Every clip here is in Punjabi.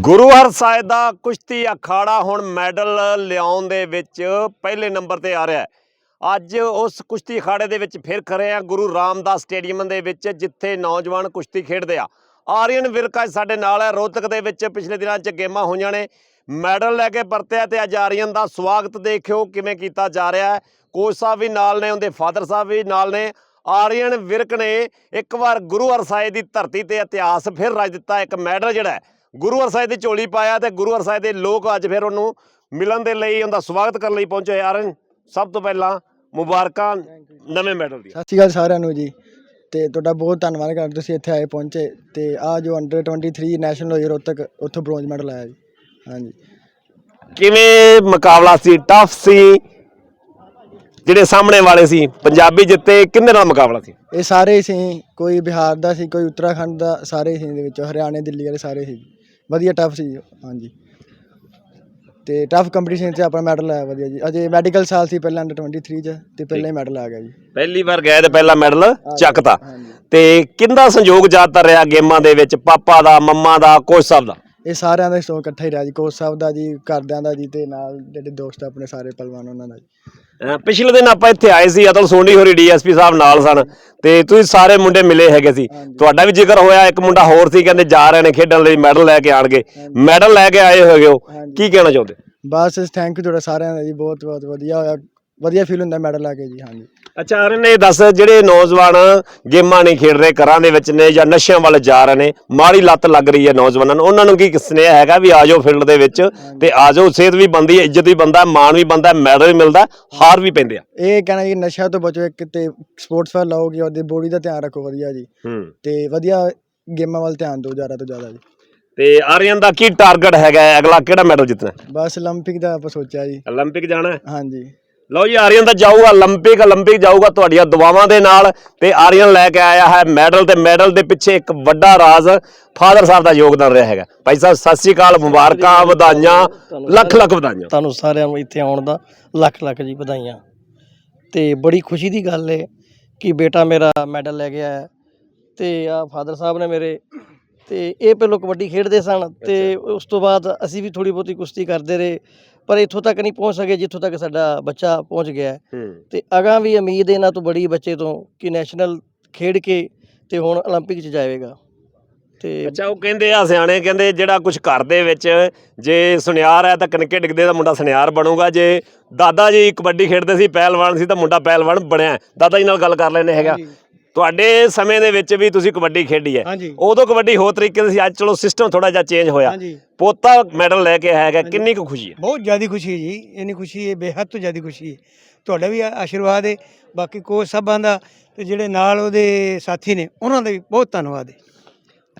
ਗੁਰੂ ਹਰਸਾਏ ਦਾ ਕੁਸ਼ਤੀ ਅਖਾੜਾ ਹੁਣ ਮੈਡਲ ਲਿਆਉਣ ਦੇ ਵਿੱਚ ਪਹਿਲੇ ਨੰਬਰ ਤੇ ਆ ਰਿਹਾ ਹੈ। ਅੱਜ ਉਸ ਕੁਸ਼ਤੀ ਅਖਾੜੇ ਦੇ ਵਿੱਚ ਫਿਰ ਖੜੇ ਆ ਗੁਰੂ ਰਾਮਦਾਸ ਸਟੇਡੀਅਮ ਦੇ ਵਿੱਚ, ਜਿੱਥੇ ਨੌਜਵਾਨ ਕੁਸ਼ਤੀ ਖੇਡਦੇ ਆ। ਆਰੀਅਨ ਵਿਰਕ ਅੱਜ ਸਾਡੇ ਨਾਲ ਹੈ। ਰੋਹਤਕ ਦੇ ਵਿੱਚ ਪਿਛਲੇ ਦਿਨਾਂ 'ਚ ਗੇਮਾਂ ਹੋਈਆਂ ਨੇ। ਮੈਡਲ ਲੈ ਕੇ ਪਰਤਿਆ ਤੇ ਅੱਜ ਆਰੀਅਨ ਦਾ ਸਵਾਗਤ ਦੇਖਿਓ ਕਿਵੇਂ ਕੀਤਾ ਜਾ ਰਿਹਾ ਹੈ। ਕੋਚ ਸਾਹਿਬ ਵੀ ਨਾਲ ਨੇ, ਉਹਦੇ ਫਾਦਰ ਸਾਹਿਬ ਵੀ ਨਾਲ ਨੇ। ਆਰੀਅਨ ਵਿਰਕ ਨੇ ਇੱਕ ਵਾਰ ਗੁਰੂ ਹਰਸਾਏ ਦੀ ਧਰਤੀ ਤੇ ਇਤਿਹਾਸ ਫਿਰ ਰਚ ਦਿੱਤਾ। ਇੱਕ ਮੈਡਲ ਜਿਹੜਾ ਹੈ ਗੁਰੂ ਹਰਸਾਏ ਦੀ ਝੋਲੀ ਪਾਇਆ ਤੇ ਗੁਰੂ ਹਰਸਾਏ ਦੇ ਲੋਕ ਅੱਜ ਫਿਰ ਉਹਨੂੰ ਮਿਲਣ ਦੇ ਲਈ ਉਹਦਾ ਸਵਾਗਤ ਕਰਨ ਲਈ ਪਹੁੰਚੇ ਆਰਨ ਸਭ ਤੋਂ ਪਹਿਲਾਂ ਮੁਬਾਰਕਾਂ ਨਵੇਂ ਮੈਡਲ ਦੀ ਸਤਿ ਸ਼੍ਰੀ ਅਕਾਲ ਸਾਰਿਆਂ ਨੂੰ ਜੀ। ਤੇ ਤੁਹਾਡਾ ਬਹੁਤ ਧੰਨਵਾਦ ਕਰ ਤੁਸੀਂ ਇੱਥੇ ਆਏ ਪਹੁੰਚੇ। ਤੇ ਆ ਜੋ ਅੰਡਰ 23 ਨੈਸ਼ਨਲ ਹੋਈ ਰੋਹਤਕ ਉੱਥੋਂ ਬ੍ਰੌਂਜ ਮੈਡਲ ਆਇਆ ਜੀ। ਹਾਂਜੀ। ਕਿਵੇਂ ਮੁਕਾਬਲਾ ਸੀ? ਟਫ ਸੀ? ਜਿਹੜੇ ਸਾਹਮਣੇ ਵਾਲੇ ਸੀ ਪੰਜਾਬੀ ਜਿੱਤੇ ਕਿੰਨੇ ਨਾਲ ਮੁਕਾਬਲਾ ਸੀ? ਇਹ ਸਾਰੇ ਹੀ ਸੀ ਕੋਈ ਬਿਹਾਰ ਦਾ ਸੀ ਕੋਈ ਉੱਤਰਾਖੰਡ ਦਾ ਸਾਰੇ ਸੀ ਇਹਦੇ ਵਿੱਚ ਹਰਿਆਣੇ ਦਿੱਲੀ ਵਾਲੇ ਸਾਰੇ ਸੀ ਵਧੀਆ ਟਫ ਸੀ ਹਾਂਜੀ। ਤੇ ਟਫ ਕੰਪੀਟੀਸ਼ਨ 'ਚ ਆਪਣਾ ਮੈਡਲ ਆਇਆ ਵਧੀਆ ਜੀ। ਅਜੇ ਮੈਡੀਕਲ ਸਾਲ ਸੀ ਪਹਿਲਾਂ ਅੰਡਰ 23 'ਚ ਤੇ ਪਹਿਲਾਂ ਹੀ ਮੈਡਲ ਆ ਗਿਆ ਜੀ। ਪਹਿਲੀ ਵਾਰ ਗਏ ਤੇ ਪਹਿਲਾ ਮੈਡਲ ਚੱਕਤਾ। ਤੇ ਕਿੰਦਾ ਸੰਯੋਗ ਜ਼ਿਆਦਾਤਰ ਰਿਹਾ ਗੇਮਾਂ ਦੇ ਵਿੱਚ? ਪਾਪਾ ਦਾ ਮੰਮਾ ਦਾ ਕੋਚ ਸਾਹਿਬ ਦਾ? ਇਹ ਸਾਰਿਆਂ ਦਾ ਸਟੋਕ ਇਕੱਠਾ ਹੀ ਰਿਹਾ ਜੀ। ਕੋਚ ਸਾਹਿਬ ਦਾ ਜੀ ਘਰਦਿਆਂ ਦਾ ਜੀ ਤੇ ਨਾਲ ਜਿਹੜੇ ਦੋਸਤ ਆਪਣੇ ਸਾਰੇ ਪਹਿਲਵਾਨ ਉਹਨਾਂ ਦਾ ਜੀ। ਪਿਛਲੇ ਦਿਨ ਆਪਾਂ ਇੱਥੇ ਆਏ ਸੀ ਅਤਲ ਸੋਨੀ ਹੋਰੀ ਡੀਐਸਪੀ ਸਾਹਿਬ ਨਾਲ ਸਨ ਤੇ ਤੁਸੀਂ ਸਾਰੇ ਮੁੰਡੇ ਮਿਲੇ ਹੈਗੇ ਸੀ। ਤੁਹਾਡਾ ਵੀ ਜ਼ਿਕਰ ਹੋਇਆ ਇੱਕ ਮੁੰਡਾ ਹੋਰ ਸੀ ਕਹਿੰਦੇ ਜਾ ਰਹੇ ਨੇ ਖੇਡਣ ਲਈ ਮੈਡਲ ਲੈ ਕੇ ਆਣਗੇ। ਮੈਡਲ ਲੈ ਕੇ ਆਏ ਹੋਗੇ ਹੋ। ਕੀ ਕਹਿਣਾ ਚਾਹੁੰਦੇ? ਬਸ ਥੈਂਕ ਯੂ ਤੁਹਾਡਾ ਸਾਰਿਆਂ ਦਾ ਜੀ ਬਹੁਤ ਬਹੁਤ ਵਧੀਆ ਹੋਇਆ। ਵਧੀਆ ਫੀਲ ਹੁੰਦਾ ਮੈਡਲ ਲਾ ਕੇ ਜੀ ਹਾਂਜੀ ਅੱਛਾ ਅਰਨ ਇਹ ਦੱਸ ਜਿਹੜੇ ਨੌਜਵਾਨ ਗੇਮਾਂ ਨਹੀਂ ਖੇਡ ਰਹੇ ਘਰਾਂ ਦੇ ਵਿੱਚ ਨੇ ਜਾਂ ਨਸ਼ਿਆਂ ਵੱਲ ਜਾ ਰਹੇ ਨੇ ਮਾੜੀ ਲੱਤ ਲੱਗ ਰਹੀ ਹੈ ਨੌਜਵਾਨਾਂ ਨੂੰ ਉਹਨਾਂ ਨੂੰ ਕੀ ਸੁਨੇਹਾ ਹੈਗਾ ਵੀ ਆਜੋ ਫੀਲਡ ਦੇ ਵਿੱਚ ਤੇ ਆਜੋ ਸਿਹਤ ਵੀ ਬੰਦੀ ਹੈ ਇੱਜ਼ਤ ਵੀ ਬੰਦਾ ਮਾਣ ਵੀ ਬੰਦਾ ਮੈਡਲ ਵੀ ਮਿਲਦਾ ਹਾਰ ਵੀ ਪੈਂਦੇ ਆ ਇਹ ਕਹਿਣਾ ਜੀ ਨਸ਼ਾ ਤੋਂ ਬਚੋ ਇੱਕ ਤੇ ਸਪੋਰਟਸ ਵੱਲ ਲਾਓਗੇ ਉਹਦੀ ਬੋਡੀ ਦਾ ਧਿਆਨ ਰੱਖੋ ਵਧੀਆ ਜੀ ਹੂੰ ਤੇ ਵਧੀਆ ਗੇਮਾਂ ਵੱਲ ਧਿਆਨ ਦਿਓ ਜ਼ਿਆਦਾ ਤੋਂ ਜ਼ਿਆਦਾ ਜੀ ਤੇ ਆਰੀਅਨ ਦਾ ਕੀ ਟਾਰਗੇਟ ਹੈਗਾ ਹੈ? ਅਗਲਾ ਕਿਹੜਾ ਮੈਡਲ ਜਿੱਤਣਾ ਬਸ 올림픽 ਦਾ ਆਪਾਂ ਸੋਚਿਆ ਜੀ 올림픽 ਜਾਣਾ ਹੈ ਹਾਂਜੀ ਲਓ ਜੀ ਆਰੀਅਨ ਤਾਂ ਜਾਊਗਾ 올림픽 올림픽 ਜਾਊਗਾ ਤੁਹਾਡੀਆਂ ਦੁਆਵਾਂ ਦੇ ਨਾਲ ਤੇ ਆਰੀਅਨ ਲੈ ਕੇ ਆਇਆ ਹੈ ਮੈਡਲ ਤੇ ਮੈਡਲ ਦੇ ਪਿੱਛੇ ਇੱਕ ਵੱਡਾ ਰਾਜ਼ ਫਾਦਰ ਸਾਹਿਬ ਦਾ ਯੋਗਦਾਨ ਰਿਹਾ ਹੈਗਾ ਭਾਈ ਸਾਹਿਬ ਸਤਿ ਸ੍ਰੀ ਅਕਾਲ ਮੁਬਾਰਕਾਂ ਵਧਾਈਆਂ ਲੱਖ ਲੱਖ ਵਧਾਈਆਂ ਤੁਹਾਨੂੰ ਸਾਰਿਆਂ ਨੂੰ ਇੱਥੇ ਆਉਣ ਦਾ ਲੱਖ ਲੱਖ ਜੀ ਵਧਾਈਆਂ ਤੇ ਬੜੀ ਖੁਸ਼ੀ ਦੀ ਗੱਲ ਹੈ ਕਿ ਬੇਟਾ ਮੇਰਾ ਮੈਡਲ ਲੈ ਕੇ ਆਇਆ ਤੇ ਆ ਫਾਦਰ ਸਾਹਿਬ ਨੇ ਮੇਰੇ ਤੇ ਇਹ ਪਹਿਲਾਂ ਕਬੱਡੀ ਖੇਡਦੇ ਸਨ ਤੇ ਉਸ ਤੋਂ ਬਾਅਦ ਅਸੀਂ ਵੀ ਥੋੜੀ ਬਹੁਤੀ ਕੁਸ਼ਤੀ ਕਰਦੇ ਰਹੇ ਪਰ ਇੱਥੋਂ ਤੱਕ ਨਹੀਂ ਪਹੁੰਚ ਸਕੇ ਜਿੱਥੋਂ ਤੱਕ ਸਾਡਾ ਬੱਚਾ ਪਹੁੰਚ ਗਿਆ ਹੈ। ਹੂੰ ਤੇ ਅਗਾਂ ਵੀ ਉਮੀਦ ਇਹਨਾਂ ਤੋਂ ਬੜੀ ਬੱਚੇ ਤੋਂ ਕਿ ਨੈਸ਼ਨਲ ਖੇਡ ਕੇ ਤੇ ਹੁਣ 올림픽 'ਚ ਜਾਵੇਗਾ ਤੇ ਅੱਛਾ ਉਹ ਕਹਿੰਦੇ ਆ ਸਿਆਣੇ ਕਹਿੰਦੇ ਜਿਹੜਾ ਕੁਝ ਘਰ ਦੇ ਵਿੱਚ ਜੇ ਸੁਨਿਆਰ ਹੈ ਤਾਂ ਕਨਕੇ ਡਿੱਗਦੇ ਤਾਂ ਮੁੰਡਾ ਸੁਨਿਆਰ ਬਣੂਗਾ ਜੇ ਦਾਦਾ ਜੀ ਕਬੱਡੀ ਖੇਡਦੇ ਸੀ ਪਹਿਲਵਾਨ ਸੀ ਤਾਂ ਮੁੰਡਾ ਪਹਿਲਵਾਨ ਬਣਿਆ ਹੈ। ਦਾਦਾ ਜੀ ਨਾਲ ਗੱਲ ਕਰ ਲੈਣੇ ਹੈਗਾ ਤੁਹਾਡੇ ਸਮੇਂ ਦੇ ਵਿੱਚ ਵੀ ਤੁਸੀਂ ਕਬੱਡੀ ਖੇਡੀ ਹੈ। ਹਾਂਜੀ। ਉਦੋਂ ਕਬੱਡੀ ਹੋਰ ਤਰੀਕੇ ਦੀ ਸੀ ਅੱਜ ਚਲੋ ਸਿਸਟਮ ਥੋੜਾ ਜਿਹਾ ਚੇਂਜ ਹੋਇਆ। ਹਾਂਜੀ। ਪੋਤਾ ਮੈਡਲ ਲੈ ਕੇ ਆਇਆ ਹੈਗਾ ਕਿੰਨੀ ਕੁ ਖੁਸ਼ੀ ਹੈ? ਬਹੁਤ ਜ਼ਿਆਦਾ ਖੁਸ਼ੀ ਹੈ ਜੀ ਇੰਨੀ ਖੁਸ਼ੀ ਹੈ ਬੇਹੱਦ ਤੋਂ ਜ਼ਿਆਦਾ ਖੁਸ਼ੀ ਹੈ। ਤੁਹਾਡਾ ਵੀ ਆ- ਆਸ਼ੀਰਵਾਦ ਹੈ ਬਾਕੀ ਕੋਚ ਸਾਹਿਬਾਂ ਦਾ ਤੇ ਜਿਹੜੇ ਨਾਲ ਉਹਦੇ ਸਾਥੀ ਨੇ ਉਹਨਾਂ ਦਾ ਵੀ ਬਹੁਤ ਧੰਨਵਾਦ ਹੈ।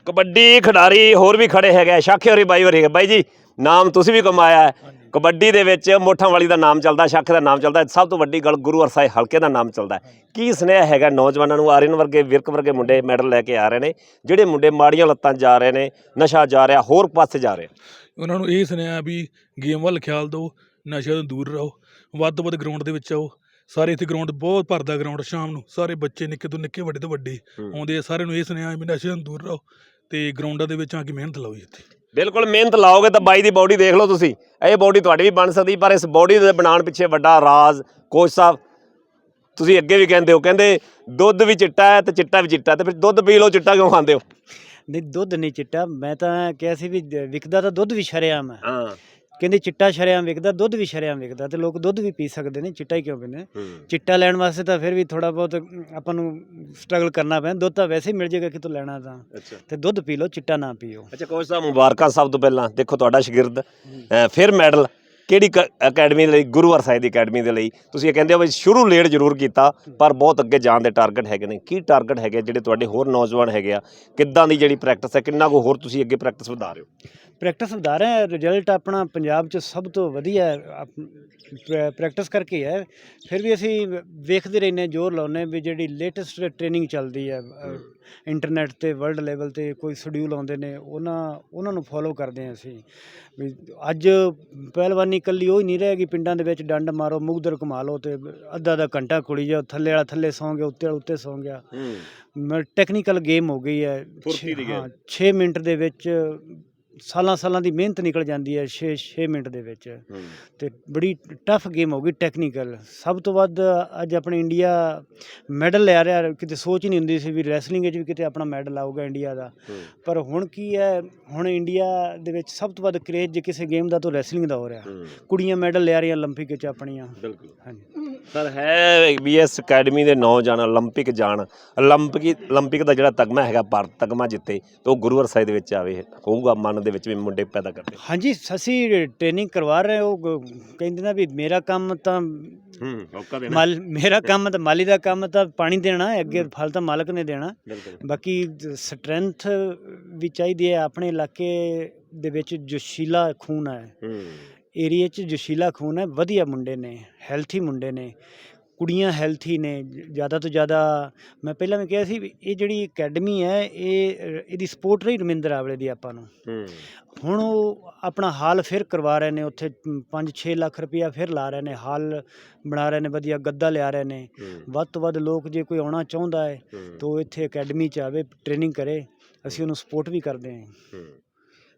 ਕਬੱਡੀ ਖਿਡਾਰੀ ਹੋਰ ਵੀ ਖੜੇ ਹੈਗੇ ਸ਼ਾਖੇ ਹੋਰੀ ਬਾਈ ਹੋਰੀ ਬਾਈ ਜੀ ਨਾਮ ਤੁਸੀਂ ਵੀ ਕਮਾਇਆ ਹੈ। ਕਬੱਡੀ ਦੇ ਵਿੱਚ ਮੋਠਾਂ ਵਾਲੀ ਦਾ ਨਾਮ ਚੱਲਦਾ ਸ਼ਾਖੇ ਦਾ ਨਾਮ ਚੱਲਦਾ ਸਭ ਤੋਂ ਵੱਡੀ ਗੱਲ ਗੁਰੂ ਅਰਸਾਏ ਹਲਕੇ ਦਾ ਨਾਮ ਚੱਲਦਾ। ਕੀ ਸੁਨੇਹਾ ਹੈਗਾ ਨੌਜਵਾਨਾਂ ਨੂੰ ਆਰਿਨ ਵਰਗੇ ਵਿਰਕ ਵਰਗੇ ਮੁੰਡੇ ਮੈਡਲ ਲੈ ਕੇ ਆ ਰਹੇ ਨੇ ਜਿਹੜੇ ਮੁੰਡੇ ਮਾੜੀਆਂ ਲੱਤਾਂ ਜਾ ਰਹੇ ਨੇ ਨਸ਼ਾ ਜਾ ਰਿਹਾ ਹੋਰ ਪਾਸੇ ਜਾ ਰਿਹਾ ਉਹਨਾਂ ਨੂੰ ਇਹ ਸੁਨੇਹਾ ਵੀ ਗੇਮ ਵੱਲ ਖਿਆਲ ਦਿਓ ਨਸ਼ਿਆਂ ਤੋਂ ਦੂਰ ਰਹੋ ਵੱਧ ਤੋਂ ਵੱਧ ਗਰਾਊਂਡ ਦੇ ਵਿੱਚ ਆਓ ਸਾਰੇ ਇੱਥੇ ਗਰਾਊਂਡ ਬਹੁਤ ਭਰਦਾ ਗਰਾਊਂਡ ਸ਼ਾਮ ਨੂੰ ਸਾਰੇ ਬੱਚੇ ਨਿੱਕੇ ਤੋਂ ਨਿੱਕੇ ਵੱਡੇ ਤੋਂ ਵੱਡੇ। ਆਉਂਦੇ ਆ ਸਾਰਿਆਂ ਨੂੰ ਇਹ ਸੁਨੇਹਾ ਵੀ ਨਸ਼ਿਆਂ ਤੋਂ ਦੂਰ ਰਹੋ ਤੇ ਗਰਾਊਂਡਾਂ ਦੇ ਵਿੱਚ ਆ ਕੇ ਮਿਹਨਤ ਲਾਓ ਜੀ ਇੱਥੇ ਬਿਲਕੁਲ ਮਿਹਨਤ ਲਾਓਗੇ ਤਾਂ ਬਾਈ ਦੀ ਬਾਡੀ ਦੇਖ ਲਓ ਤੁਸੀਂ। ਇਹ ਬਾਡੀ ਤੁਹਾਡੀ ਵੀ ਬਣ ਸਕਦੀ ਪਰ ਇਸ ਬਾਡੀ ਦੇ ਬਣਾਉਣ ਪਿੱਛੇ ਵੱਡਾ ਰਾਜ਼ ਕੋਚ ਸਾਹਿਬ ਤੁਸੀਂ ਅੱਗੇ ਵੀ ਕਹਿੰਦੇ ਹੋ ਕਹਿੰਦੇ ਦੁੱਧ ਵੀ ਚਿੱਟਾ ਹੈ ਤੇ ਚਿੱਟਾ ਵੀ ਚਿੱਟਾ ਤੇ ਫਿਰ ਦੁੱਧ ਪੀ ਲਓ ਚਿੱਟਾ ਕਿਉਂ ਖਾਂਦੇ ਹੋ? ਨਹੀਂ ਦੁੱਧ ਨਹੀਂ ਚਿੱਟਾ ਮੈਂ ਤਾਂ ਕਿਹਾ ਸੀ ਵੀ ਵਿਕਦਾ ਤਾਂ ਦੁੱਧ ਵੀ ਸ਼ਰੇਆਮ ਹੈ। ਹਾਂ। ਕਹਿੰਦੇ ਚਿੱਟਾ ਸ਼ਰੇਆਮ ਵਿਕਦਾ ਦੁੱਧ ਵੀ ਸ਼ਰੇਆਮ ਵਿਕਦਾ ਤੇ ਲੋਕ ਦੁੱਧ ਵੀ ਪੀ ਸਕਦੇ ਨੇ ਚਿੱਟਾ ਹੀ ਕਿਉਂ ਪੀਂਦੇ ਨੇ? ਚਿੱਟਾ ਲੈਣ ਵਾਸਤੇ ਤਾਂ ਫਿਰ ਵੀ ਥੋੜਾ ਬਹੁਤ ਆਪਾਂ ਨੂੰ ਸਟਰਗਲ ਕਰਨਾ ਪੈਂਦਾ ਦੁੱਧ ਤਾਂ ਵੈਸੇ ਹੀ ਮਿਲ ਜਾਏਗਾ ਕਿਤੋਂ ਲੈਣਾ ਤਾਂ। ਤੇ ਦੁੱਧ ਪੀ ਲਓ ਚਿੱਟਾ ਨਾ ਪੀਓ। ਅੱਛਾ ਕੋਚ ਸਾਹਿਬ ਮੁਬਾਰਕਾਂ ਸਭ ਤੋਂ ਪਹਿਲਾਂ? ਦੇਖੋ ਤੁਹਾਡਾ ਸ਼ਾਗਿਰਦ ਫਿਰ ਮੈਡਲ। ਕਿਹੜੀ ਅਕੈਡਮੀ ਦੇ ਲਈ ਗੁਰੂ ਹਰਸਾਏ ਦੀ ਅਕੈਡਮੀ ਦੇ ਲਈ? ਤੁਸੀਂ ਇਹ ਕਹਿੰਦੇ ਹੋ ਵੀ ਸ਼ੁਰੂ ਲੇਟ ਜ਼ਰੂਰ ਕੀਤਾ ਪਰ ਬਹੁਤ ਅੱਗੇ ਜਾਣ ਦੇ ਟਾਰਗੇਟ ਹੈਗੇ ਨੇ। ਕੀ ਟਾਰਗੇਟ ਹੈਗੇ ਜਿਹੜੇ ਤੁਹਾਡੇ ਹੋਰ ਨੌਜਵਾਨ ਹੈਗੇ ਆ? ਕਿੱਦਾਂ ਦੀ ਜਿਹੜੀ ਪ੍ਰੈਕਟਿਸ ਹੈ? ਕਿੰਨਾ ਕੁ ਹੋਰ ਤੁਸੀਂ ਅੱਗੇ ਪ੍ਰੈਕਟਿਸ ਵਧਾ ਰਹੇ ਹੋ? ਪ੍ਰੈਕਟਿਸ ਵਧਾ ਰਹੇ ਹਾਂ। ਰਿਜ਼ਲਟ ਆਪਣਾ ਪੰਜਾਬ 'ਚ ਸਭ ਤੋਂ ਵਧੀਆ ਪ੍ਰੈਕਟਿਸ ਕਰਕੇ ਹੈ ਫਿਰ ਵੀ ਅਸੀਂ ਵੇਖਦੇ ਰਹਿੰਦੇ ਹਾਂ ਜ਼ੋਰ ਲਾਉਂਦੇ ਹਾਂ ਵੀ ਜਿਹੜੀ ਲੇਟੈਸਟ ਟ੍ਰੇਨਿੰਗ ਚੱਲਦੀ ਹੈ ਇੰਟਰਨੈਟ ਤੇ ਵਰਲਡ ਲੈਵਲ ਤੇ ਕੋਈ ਸ਼ਡਿਊਲ ਆਉਂਦੇ ਨੇ ਉਹਨਾਂ ਉਹਨਾਂ ਨੂੰ ਫੋਲੋ ਕਰਦੇ ਹਾਂ ਅਸੀਂ। ਵੀ ਅੱਜ ਪਹਿਲਵਾਨੀ ਇਕੱਲੀ ਉਹ ਹੀ ਨਹੀਂ ਰਹਿ ਗਈ ਪਿੰਡਾਂ ਦੇ ਵਿੱਚ ਡੰਡ ਮਾਰੋ ਮੁਗਦਰ ਘੁਮਾ ਲਓ ਤੇ ਅੱਧਾ ਅੱਧਾ ਘੰਟਾ ਕੁੜੀ ਜਾ ਥੱਲੇ ਵਾਲਾ ਥੱਲੇ ਸੌਂ ਗਿਆ ਉੱਤੇ ਵਾਲਾ ਉੱਤੇ ਸੌਂ ਗਿਆ। ਟੈਕਨੀਕਲ ਗੇਮ ਹੋ ਗਈ ਹੈ। ਫੁਰਤੀ ਦੀ ਹਾਂ 6 ਮਿੰਟ ਦੇ ਵਿੱਚ ਸਾਲਾਂ ਸਾਲਾਂ ਦੀ ਮਿਹਨਤ ਨਿਕਲ ਜਾਂਦੀ ਹੈ 6 6 ਮਿੰਟ ਦੇ ਵਿੱਚ ਤੇ ਬੜੀ ਟਫ ਗੇਮ ਹੋ ਗਈ ਟੈਕਨੀਕਲ ਸਭ ਤੋਂ ਵੱਧ ਅੱਜ ਆਪਣੇ ਇੰਡੀਆ ਮੈਡਲ ਲੈ ਰਿਹਾ ਕਿਤੇ ਸੋਚ ਹੀ ਨਹੀਂ ਹੁੰਦੀ ਸੀ ਵੀ ਰੈਸਲਿੰਗ ਵਿੱਚ ਵੀ ਕਿਤੇ ਆਪਣਾ ਮੈਡਲ ਆਊਗਾ ਇੰਡੀਆ ਦਾ ਪਰ ਹੁਣ ਕੀ ਹੈ ਹੁਣ ਇੰਡੀਆ ਦੇ ਵਿੱਚ ਸਭ ਤੋਂ ਵੱਧ ਕਰੇਜ ਜੇ ਕਿਸੇ ਗੇਮ ਦਾ ਤਾਂ ਰੈਸਲਿੰਗ ਦਾ ਹੋ ਰਿਹਾ ਕੁੜੀਆਂ ਮੈਡਲ ਲੈ ਰਹੀਆਂ 올림픽 ਵਿੱਚ ਆਪਣੀਆਂ ਬਿਲਕੁਲ ਹਾਂਜੀ ਸਰ ਹੈ ਬੀਐਸ ਅਕੈਡਮੀ ਦੇ ਨੌਜਵਾਨ 올림픽 ਜਾਣ 올림픽 올림픽 ਦਾ ਜਿਹੜਾ ਤਗਮਾ ਹੈਗਾ ਭਾਰਤ ਤਗਮਾ ਜਿੱਤੇ ਤੇ ਉਹ ਗੁਰੂਵਰ ਸਾਹਿਬ ਦੇ ਵਿੱਚ ਆਵੇ ਹੋਊਗਾ ਮਨ ਦੇ ਵਿੱਚ ਵੀ ਮੁੰਡੇ ਪੈਦਾ ਕਰਦੇ ਹਾਂਜੀ ਅਸੀਂ ਟ੍ਰੇਨਿੰਗ ਕਰਵਾ ਰਹੇ ਉਹ ਗ- ਕਹਿੰਦੇ ਨਾ ਵੀ ਮੇਰਾ ਕੰਮ ਤਾਂ ਹੂੰ ਮੌਕਾ ਦੇਣਾ ਮਾਲ ਮੇਰਾ ਕੰਮ ਤਾਂ ਮਾਲੀ ਦਾ ਕੰਮ ਤਾਂ ਪਾਣੀ ਦੇਣਾ ਹੈ ਅੱਗੇ ਫਲ ਤਾਂ ਮਾਲਕ ਨੇ ਦੇਣਾ ਬਿਲਕੁਲ ਬਾਕੀ ਸਟਰੈਂਥ ਵੀ ਚਾਹੀਦੀ ਹੈ ਆਪਣੇ ਇਲਾਕੇ ਦੇ ਵਿੱਚ ਜੋਸ਼ੀਲਾ ਖੂਨ ਹੈ ਹੂੰ ਏਰੀਆ 'ਚ ਜੋਸ਼ੀਲਾ ਖੂਨ ਹੈ ਵਧੀਆ ਮੁੰਡੇ ਨੇ ਹੈਲਥੀ ਮੁੰਡੇ ਨੇ ਕੁੜੀਆਂ ਹੈਲਥੀ ਨੇ ਜ਼ਿਆਦਾ ਤੋਂ ਜ਼ਿਆਦਾ ਮੈਂ ਪਹਿਲਾਂ ਵੀ ਕਿਹਾ ਸੀ ਵੀ ਇਹ ਜਿਹੜੀ ਅਕੈਡਮੀ ਹੈ ਇਹ ਇਹਦੀ ਸਪੋਰਟ ਰਹੀ ਰਮਿੰਦਰ ਆਵਲੇ ਦੀ ਆਪਾਂ ਨੂੰ। ਹੁਣ ਉਹ ਆਪਣਾ ਹਾਲ ਫਿਰ ਕਰਵਾ ਰਹੇ ਨੇ ਉੱਥੇ 5-6 ਲੱਖ ਰੁਪਇਆ ਫਿਰ ਲਾ ਰਹੇ ਨੇ ਹਾਲ ਬਣਾ ਰਹੇ ਨੇ ਵਧੀਆ ਗੱਦਾ ਲਿਆ ਰਹੇ ਨੇ। ਵੱਧ ਤੋਂ ਵੱਧ ਲੋਕ ਜੇ ਕੋਈ ਆਉਣਾ ਚਾਹੁੰਦਾ ਹੈ ਤਾਂ ਉਹ ਇੱਥੇ ਅਕੈਡਮੀ 'ਚ ਆਵੇ ਟ੍ਰੇਨਿੰਗ ਕਰੇ ਅਸੀਂ ਉਹਨੂੰ ਸਪੋਰਟ ਵੀ ਕਰਦੇ ਹਾਂ।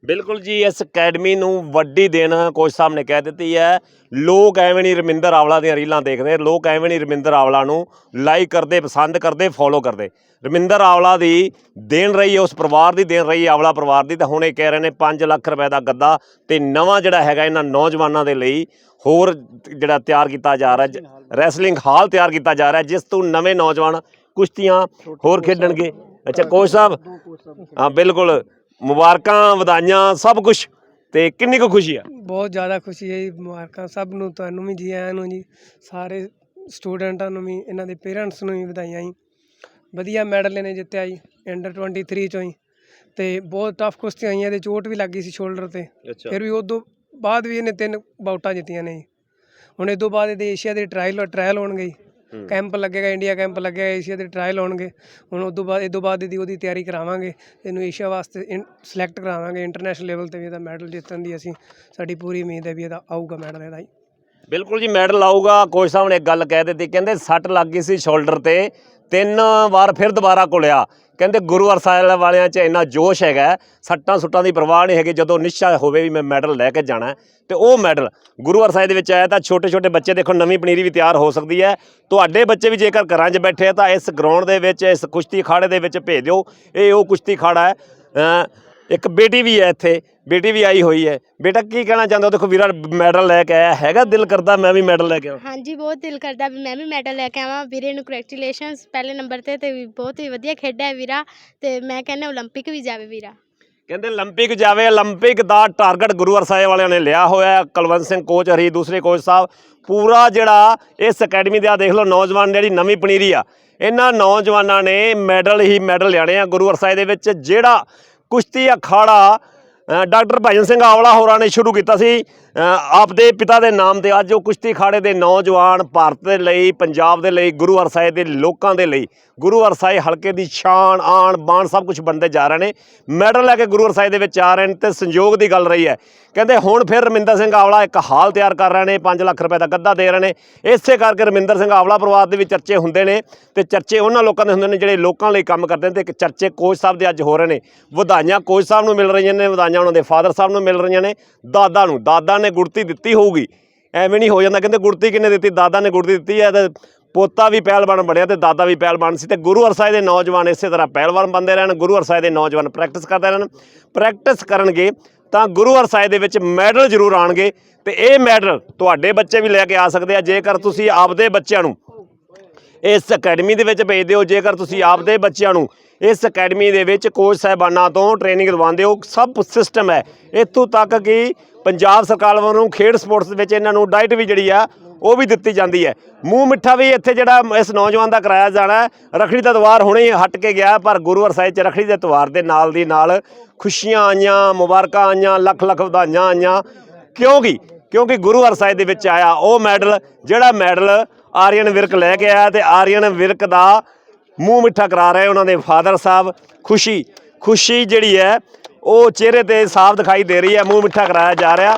ਬਿਲਕੁਲ ਜੀ ਇਸ ਅਕੈਡਮੀ ਨੂੰ ਵੱਡੀ ਦੇਣ ਕੋਚ ਸਾਹਿਬ ਨੇ ਕਹਿ ਦਿੱਤੀ ਹੈ। ਲੋਕ ਐਵੇਂ ਨਹੀਂ ਰਮਿੰਦਰ ਆਵਲਾ ਦੀਆਂ ਰੀਲਾਂ ਦੇਖਦੇ ਲੋਕ ਐਵੇਂ ਨਹੀਂ ਰਮਿੰਦਰ ਆਵਲਾ ਨੂੰ ਲਾਈਕ ਕਰਦੇ ਪਸੰਦ ਕਰਦੇ ਫੋਲੋ ਕਰਦੇ। ਰਮਿੰਦਰ ਆਵਲਾ ਦੀ ਦੇਣ ਰਹੀ ਹੈ ਉਸ ਪਰਿਵਾਰ ਦੀ ਦੇਣ ਰਹੀ ਹੈ ਆਵਲਾ ਪਰਿਵਾਰ ਦੀ। ਤਾਂ ਹੁਣ ਇਹ ਕਹਿ ਰਹੇ ਨੇ 5 ਲੱਖ ਰੁਪਏ ਦਾ ਗੱਦਾ ਤੇ ਨਵਾਂ ਜਿਹੜਾ ਹੈਗਾ ਇਹਨਾਂ ਨੌਜਵਾਨਾਂ ਦੇ ਲਈ ਹੋਰ ਜਿਹੜਾ ਤਿਆਰ ਕੀਤਾ ਜਾ ਰਿਹਾ ਰੈਸਲਿੰਗ ਹਾਲ ਤਿਆਰ ਕੀਤਾ ਜਾ ਰਿਹਾ ਜਿਸ ਤੋਂ ਨਵੇਂ ਨੌਜਵਾਨ ਕੁਸ਼ਤੀਆਂ ਹੋਰ ਖੇਡਣਗੇ। ਅੱਛਾ ਕੋਚ ਸਾਹਿਬ? ਹਾਂ ਬਿਲਕੁਲ। ਮੁਬਾਰਕਾਂ ਵਧਾਈਆਂ ਸਭ ਕੁਝ ਤੇ ਕਿੰਨੀ ਕੁ ਖੁਸ਼ੀ ਆ? ਬਹੁਤ ਜ਼ਿਆਦਾ ਖੁਸ਼ੀ ਹੈ ਜੀ ਮੁਬਾਰਕਾਂ ਸਭ ਨੂੰ ਤੁਹਾਨੂੰ ਵੀ ਜੀ ਆਇਆਂ ਨੂੰ ਜੀ ਸਾਰੇ ਸਟੂਡੈਂਟਾਂ ਨੂੰ ਵੀ ਇਹਨਾਂ ਦੇ ਪੇਰੈਂਟਸ ਨੂੰ ਵੀ ਵਧਾਈਆਂ ਜੀ। ਵਧੀਆ ਮੈਡਲ ਇਹਨੇ ਜਿੱਤਿਆ ਜੀ ਅੰਡਰ 23 ਚੋਂ ਹੀ ਤੇ ਬਹੁਤ ਟਫ ਕੁਸ਼ਤੀਆਂ ਆਈਆਂ ਤੇ ਚੋਟ ਵੀ ਲੱਗੀ ਸੀ ਸ਼ੋਲਡਰ ਤੇ। ਅੱਛਾ। ਫਿਰ ਵੀ ਉਦੋਂ ਬਾਅਦ ਵੀ ਇਹਨੇ ਤਿੰਨ ਬਾਊਟਾਂ ਜਿੱਤੀਆਂ ਨੇ ਜੀ। ਹੁਣ ਇਹ ਤੋਂ ਬਾਅਦ ਇਹਦੇ ਏਸ਼ੀਆ ਦੇ ਟ੍ਰਾਇਲ ਟ੍ਰਾਇਲ ਹੋਣਗੇ ਜੀ। ਕੈਂਪ ਲੱਗੇਗਾ ਇੰਡੀਆ ਕੈਂਪ ਲੱਗੇਗਾ ਏਸ਼ੀਆ ਦੇ ਟ੍ਰਾਇਲ ਹੋਣਗੇ। ਹੁਣ ਉਸ ਤੋਂ ਬਾਅਦ ਇਹ ਤੋਂ ਬਾਅਦ ਇਹਦੀ ਉਹਦੀ ਤਿਆਰੀ ਕਰਾਵਾਂਗੇ। ਇਹਨੂੰ ਏਸ਼ੀਆ ਵਾਸਤੇ ਸਿਲੈਕਟ ਕਰਾਵਾਂਗੇ ਇੰਟਰਨੈਸ਼ਨਲ ਲੈਵਲ ਤੇ ਵੀ ਇਹਦਾ ਮੈਡਲ ਜਿੱਤਣ ਦੀ ਅਸੀਂ ਸਾਡੀ ਪੂਰੀ ਉਮੀਦ ਹੈ ਵੀ ਇਹਦਾ ਆਊਗਾ ਮੈਡਲ ਇਹਦਾ ਜੀ ਬਿਲਕੁਲ ਜੀ ਮੈਡਲ ਆਊਗਾ। ਕੋਚ ਸਾਹਿਬ ਨੇ ਇੱਕ ਗੱਲ ਕਹਿ ਦਿੱਤੀ ਕਹਿੰਦੇ ਸੱਟ ਲੱਗ ਗਈ ਸੀ ਸ਼ੋਲਡਰ ਤੇ। ਤਿੰਨ ਵਾਰ ਫਿਰ ਦੁਬਾਰਾ ਕੋਲਿਆ ਕਹਿੰਦੇ ਗੁਰੂ ਅਰਸਾਇਲ ਵਾਲਿਆਂ 'ਚ ਇੰਨਾ ਜੋਸ਼ ਹੈਗਾ ਸੱਟਾਂ ਸੁੱਟਾਂ ਦੀ ਪਰਵਾਹ ਨਹੀਂ ਹੈਗੀ ਜਦੋਂ ਨਿਸ਼ਚਾ ਹੋਵੇ ਵੀ ਮੈਂ ਮੈਡਲ ਲੈ ਕੇ ਜਾਣਾ ਹੈ, ਤੇ ਉਹ ਮੈਡਲ ਗੁਰੂ ਅਰਸਾਇਲ ਦੇ ਵਿੱਚ ਆਇਆ ਤਾਂ ਛੋਟੇ ਛੋਟੇ ਬੱਚੇ ਦੇਖੋ ਨਵੀਂ ਪਨੀਰੀ ਵੀ ਤਿਆਰ ਹੋ ਸਕਦੀ ਹੈ। ਤੁਹਾਡੇ ਬੱਚੇ ਵੀ ਜੇਕਰ ਘਰਾਂ 'ਚ ਬੈਠੇ ਆ ਤਾਂ ਇਸ ਗਰਾਊਂਡ ਦੇ ਵਿੱਚ ਇਸ ਕੁਸ਼ਤੀ ਅਖਾੜੇ ਦੇ ਵਿੱਚ ਭੇਜ ਦਿਓ। ਇਹ ਉਹ ਕੁਸ਼ਤੀ ਅਖਾੜਾ ਹੈ ਇੱਕ ਬੇਟੀ ਵੀ ਹੈ ਇੱਥੇ ਬੇਟੀ ਵੀ ਆਈ ਹੋਈ ਹੈ ਬੇਟਾ ਕੀ ਕਹਿਣਾ ਚਾਹੁੰਦੇ ਹੋ ਦੇਖੋ ਵੀਰਾ ਮੈਡਲ ਲੈ ਕੇ ਆਇਆ ਹੈਗਾ ਦਿਲ ਕਰਦਾ ਮੈਂ ਵੀ ਮੈਡਲ ਲੈ ਕੇ ਆਵਾਂ ਹਾਂਜੀ ਬਹੁਤ ਦਿਲ ਕਰਦਾ ਵੀ ਮੈਂ ਵੀ ਮੈਡਲ ਲੈ ਕੇ ਆਵਾਂ ਵੀਰੇ ਨੂੰ ਕੰਗ੍ਰੈਚੁਲੇਸ਼ਨਸ ਪਹਿਲੇ ਨੰਬਰ ਤੇ ਤੇ ਵੀ ਬਹੁਤ ਹੀ ਵਧੀਆ ਖੇਡਿਆ ਹੈ ਵੀਰਾ ਤੇ ਮੈਂ ਕਹਿੰਦਾ 올림픽 ਵੀ ਜਾਵੇ ਵੀਰਾ ਕਹਿੰਦੇ 올림픽 ਜਾਵੇ 올림픽 ਦਾ ਟਾਰਗੇਟ ਗੁਰੂ ਅਰਸਾਏ ਵਾਲਿਆਂ ਨੇ ਲਿਆ ਹੋਇਆ ਹੈ ਕੁਲਵੰਤ ਸਿੰਘ ਕੋਚ ਹਰੀ ਦੂਸਰੇ ਕੋਚ ਸਾਹਿਬ ਪੂਰਾ ਜਿਹੜਾ ਇਸ ਅਕੈਡਮੀ ਦਾ ਦੇਖ ਲਓ ਨੌਜਵਾਨ ਜਿਹੜੀ ਨਵੀਂ ਪਨੀਰੀ ਆ ਇਹਨਾਂ ਨੌਜਵਾਨਾਂ ਨੇ ਮੈਡਲ ਹੀ ਮੈਡਲ ਲਿਆਣੇ ਆ ਗੁਰੂ ਅਰਸਾਏ ਦੇ ਵਿੱਚ ਜਿਹੜਾ ਕੁਸ਼ਤੀ ਅਖਾੜਾ ਡਾਕਟਰ ਭਜਨ ਸਿੰਘ ਆਵਲਾ ਹੋਰਾਂ ਨੇ ਸ਼ੁਰੂ ਕੀਤਾ ਸੀ। ਆਪਦੇ ਪਿਤਾ ਦੇ ਨਾਮ ਤੇ ਅੱਜ ਉਹ ਕੁਸ਼ਤੀ ਅਖਾੜੇ ਦੇ ਨੌਜਵਾਨ ਭਾਰਤ ਦੇ ਲਈ, ਪੰਜਾਬ ਦੇ ਲਈ, ਗੁਰੂ ਅਰਸਾਏ ਦੇ ਲੋਕਾਂ ਦੇ ਲਈ, ਗੁਰੂ ਅਰਸਾਏ ਹਲਕੇ ਦੀ ਸ਼ਾਨ, ਆਣ, ਬਾਣ ਸਭ ਕੁਝ ਬਣਦੇ ਜਾ ਰਹੇ ਨੇ। ਮੈਡਲ ਲੈ ਕੇ ਗੁਰੂ ਅਰਸਾਏ ਦੇ ਵਿੱਚ ਆ ਰਹੇ ਨੇ ਤੇ ਸੰਯੋਗ ਦੀ ਗੱਲ ਰਹੀ ਹੈ। ਕਹਿੰਦੇ ਹੁਣ ਫਿਰ ਰਮਿੰਦਰ ਸਿੰਘ ਆਵਲਾ ਇੱਕ ਹਾਲ ਤਿਆਰ ਕਰ ਰਹੇ ਨੇ 5 ਲੱਖ ਰੁਪਏ ਦਾ ਗੱਦਾ ਦੇ ਰਹੇ ਨੇ। ਇਸੇ ਕਰਕੇ ਰਮਿੰਦਰ ਸਿੰਘ ਆਵਲਾ ਪਰਿਵਾਰ ਦੇ ਵਿੱਚ ਚਰਚੇ ਹੁੰਦੇ ਨੇ ਤੇ ਚਰਚੇ ਉਹਨਾਂ ਲੋਕਾਂ ਦੇ ਹੁੰਦੇ ਨੇ ਜਿਹੜੇ ਲੋਕਾਂ ਲਈ ਕੰਮ ਕਰਦੇ ਨੇ ਤੇ ਇੱਕ ਚਰਚੇ ਕੋਚ ਸਾਹਿਬ ਦੇ ਅੱਜ ਹੋ ਰਹੇ ਨੇ। ਵਧਾਈਆਂ ਕੋਚ ਸਾਹਿਬ ਨੂੰ ਮਿਲ ਰਹੀਆਂ ਨੇ, ਵਧਾਈਆਂ ਉਹਨਾਂ ਦੇ ਫਾਦਰ ਸਾਹਿਬ ਨੂੰ ਮਿਲ ਰਹੀਆਂ ਨੇ, ਦਾਦਾ ਨੂੰ, ਦਾਦਾ ਨੇ ਗੁੜਤੀ ਦਿੱਤੀ ਹੋਊਗੀ। ਐਵੇਂ ਨਹੀਂ ਹੋ ਜਾਂਦਾ, ਕਹਿੰਦੇ ਗੁੜਤੀ ਕਿੰਨੇ ਦਿੱਤੀ? ਦਾਦਾ ਨੇ ਗੁੜਤੀ ਦਿੱਤੀ ਹੈ ਤੇ ਪੋਤਾ ਵੀ ਪਹਿਲਵਾਨ ਬਣਿਆ ਤੇ ਦਾਦਾ ਵੀ ਪਹਿਲਵਾਨ ਸੀ ਤੇ ਗੁਰੂ ਅਰਸਾਏ ਦੇ ਨੌਜਵਾਨ ਇਸੇ ਤਰ੍ਹਾਂ ਪਹਿਲਵਾਨ ਬੰਦੇ ਰਹਿਣ, ਗੁਰੂ ਅਰਸਾਏ ਦੇ ਨੌਜਵਾਨ ਪ੍ਰੈਕਟਿਸ ਕਰਦੇ ਰਹਿਣ। ਪ੍ਰੈਕਟਿਸ ਕਰਨਗੇ ਤਾਂ ਗੁਰੂ ਅਰਸਾਏ ਦੇ ਵਿੱਚ ਮੈਡਲ ਜ਼ਰੂਰ ਆਣਗੇ ਤੇ ਇਹ ਮੈਡਲ ਤੁਹਾਡੇ ਬੱਚੇ ਵੀ ਲੈ ਕੇ ਆ ਸਕਦੇ ਆ। ਜੇਕਰ ਤੁਸੀਂ ਆਪਦੇ ਬੱਚਿਆਂ ਨੂੰ ਇਸ ਅਕੈਡਮੀ ਦੇ ਵਿੱਚ ਭੇਜਦੇ ਹੋ ਜੇਕਰ ਤੁਸੀਂ ਆਪਦੇ ਬੱਚਿਆਂ ਨੂੰ ਇਸ ਅਕੈਡਮੀ ਦੇ ਵਿੱਚ ਕੋਚ ਸਾਹਿਬਾਨਾਂ ਤੋਂ ਟ੍ਰੇਨਿੰਗ ਦਿਵਾਉਂਦੇ ਹੋ, ਸਭ ਸਿਸਟਮ ਹੈ। ਇੱਥੋਂ ਤੱਕ ਕਿ ਪੰਜਾਬ ਸਰਕਾਰ ਵੱਲੋਂ ਖੇਡ ਸਪੋਰਟਸ ਦੇ ਵਿੱਚ ਇਹਨਾਂ ਨੂੰ ਡਾਈਟ ਵੀ ਜਿਹੜੀ ਆ, ਉਹ ਵੀ ਦਿੱਤੀ ਜਾਂਦੀ ਹੈ। ਮੂੰਹ ਮਿੱਠਾ ਵੀ ਇੱਥੇ ਜਿਹੜਾ ਇਸ ਨੌਜਵਾਨ ਦਾ ਕਰਾਇਆ ਜਾਣਾ ਹੈ। ਰਖੜੀ ਦਾ ਦਵਾਰ ਹੁਣੇ ਹੀ ਹਟ ਕੇ ਗਿਆ, ਪਰ ਗੁਰੂ ਸਾਹਿਬ ਚ ਰਖੜੀ ਦੇ ਦਵਾਰ ਦੇ ਨਾਲ ਦੀ ਨਾਲ ਖੁਸ਼ੀਆਂ ਆਈਆਂ, ਮੁਬਾਰਕਾਂ ਆਈਆਂ, ਲੱਖ ਲੱਖ ਵਧਾਈਆਂ ਆਈਆਂ। ਕਿਉਂਕਿ ਕਿਉਂਕਿ ਗੁਰੂ ਸਾਹਿਬ ਦੇ ਵਿੱਚ ਆਇਆ ਉਹ ਮੈਡਲ, ਜਿਹੜਾ ਮੈਡਲ ਆਰੀਅਨ ਵਿਰਕ ਲੈ ਕੇ ਆਇਆ ਤੇ ਆਰੀਅਨ ਵਿਰਕ ਦਾ ਮੂੰਹ ਮਿੱਠਾ ਕਰਾ ਰਹੇ ਉਹਨਾਂ ਦੇ ਫਾਦਰ ਸਾਹਿਬ। ਖੁਸ਼ੀ ਖੁਸ਼ੀ ਜਿਹੜੀ ਹੈ, ਉਹ ਚਿਹਰੇ ਤੇ ਸਾਫ਼ ਦਿਖਾਈ ਦੇ ਰਹੀ ਹੈ, ਮੂੰਹ ਮਿੱਠਾ ਕਰਾਇਆ ਜਾ ਰਿਹਾ।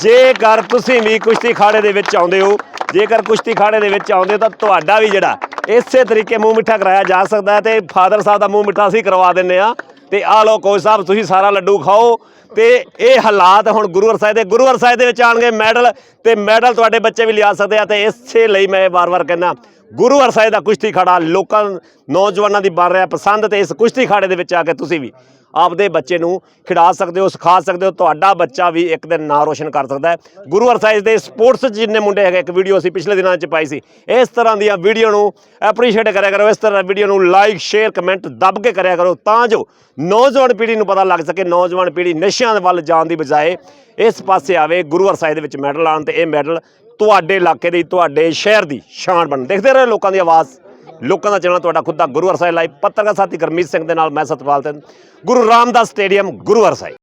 ਜੇਕਰ ਤੁਸੀਂ ਵੀ ਕੁਸ਼ਤੀ ਖਾੜੇ ਦੇ ਵਿੱਚ ਆਉਂਦੇ ਹੋ, ਜੇਕਰ ਕੁਸ਼ਤੀ ਖਾੜੇ ਦੇ ਵਿੱਚ ਆਉਂਦੇ ਹੋ, ਤਾਂ ਤੁਹਾਡਾ ਵੀ ਜਿਹੜਾ, ਇਸੇ ਤਰੀਕੇ ਮੂੰਹ ਮਿੱਠਾ ਕਰਾਇਆ ਜਾ ਸਕਦਾ ਹੈ ਤੇ ਫਾਦਰ ਸਾਹਿਬ ਦਾ ਮੂੰਹ ਮਿੱਠਾ ਅਸੀਂ ਕਰਵਾ ਦਿੰਨੇ ਆ ਤੇ ਆ ਲੋ ਕੋਚ ਸਾਹਿਬ, ਤੁਸੀਂ ਸਾਰਾ ਲੱਡੂ ਖਾਓ ਤੇ ਇਹ ਹਾਲਾਤ ਹੁਣ ਗੁਰੂਵਰ ਸਾਹਿਬ ਦੇ ਗੁਰੂਵਰ ਸਾਹਿਬ ਦੇ ਵਿੱਚ ਆਣਗੇ ਮੈਡਲ ਤੇ ਮੈਡਲ ਤੁਹਾਡੇ ਬੱਚੇ ਵੀ ਲਿਆ ਸਕਦੇ ਆ ਤੇ ਇਸੇ ਲਈ ਮੈਂ ਵਾਰ-ਵਾਰ ਕਹਿੰਦਾ, ਗੁਰੂ ਸਾਹਿਬ ਦਾ ਕੁਸ਼ਤੀ ਖੜਾ ਲੋਕਾਂ, ਨੌਜਵਾਨਾਂ ਦੀ ਬਣ ਰਿਹਾ ਪਸੰਦ ਤੇ ਇਸ ਕੁਸ਼ਤੀ ਖਾੜੇ ਦੇ ਵਿੱਚ ਆ ਕੇ ਤੁਸੀਂ ਵੀ ਆਪਦੇ ਬੱਚੇ ਨੂੰ ਖਿਡਾ ਸਕਦੇ ਹੋ, ਸਿਖਾ ਸਕਦੇ ਹੋ, ਤੁਹਾਡਾ ਬੱਚਾ ਵੀ ਇੱਕ ਦਿਨ ਨਾਂ ਰੋਸ਼ਨ ਕਰ ਸਕਦਾ ਹੈ। ਗੁਰੂ ਅਰਸਾਈਜ਼ ਦੇ ਸਪੋਰਟਸ 'ਚ ਜਿੰਨੇ ਮੁੰਡੇ ਹੈਗੇ, ਇੱਕ ਵੀਡੀਓ ਅਸੀਂ ਪਿਛਲੇ ਦਿਨਾਂ 'ਚ ਪਾਈ ਸੀ। ਇਸ ਤਰ੍ਹਾਂ ਦੀਆਂ ਵੀਡੀਓ ਨੂੰ ਐਪਰੀਸ਼ੀਏਟ ਕਰਿਆ ਕਰੋ, ਇਸ ਤਰ੍ਹਾਂ ਵੀਡੀਓ ਨੂੰ ਲਾਈਕ ਸ਼ੇਅਰ ਕਮੈਂਟ ਦੱਬ ਕੇ ਕਰਿਆ ਕਰੋ ਤਾਂ ਜੋ ਨੌਜਵਾਨ ਪੀੜ੍ਹੀ ਨੂੰ ਪਤਾ ਲੱਗ ਸਕੇ, ਨੌਜਵਾਨ ਪੀੜ੍ਹੀ ਨਸ਼ਿਆਂ ਦੇ ਵੱਲ ਜਾਣ ਦੀ ਬਜਾਏ ਇਸ ਪਾਸੇ ਆਵੇ, ਗੁਰੂ ਅਰਸਾਈਜ਼ ਦੇ ਵਿੱਚ ਮੈਡਲ ਆਉਣ ਤੇ ਇਹ ਮੈਡਲ ਤੁਹਾਡੇ ਇਲਾਕੇ ਦੀ, ਤੁਹਾਡੇ ਸ਼ਹਿਰ ਦੀ ਸ਼ਾਨ ਬਣ ਦੇਖਦੇ ਰਹੇ ਲੋਕਾਂ ਦੀ ਆਵਾਜ਼। ਲੋਕਾਂ ਦਾ ਚੈਨਲ ਤੁਹਾਡਾ ਖੁਦ ਦਾ ਗੁਰੂ ਸਾਹਿਬ ਲਾਈਵ ਪੱਤਰਕਾਰ ਸਾਥੀ ਗਰਮੀਤ ਸਿੰਘ ਦੇ ਨਾਲ, ਮੈਂ ਸਤਪਾਲ ਤੇ ਗੁਰੂ ਰਾਮਦਾਸ ਸਟੇਡੀਅਮ, ਗੁਰੂ ਸਾਹਿਬ।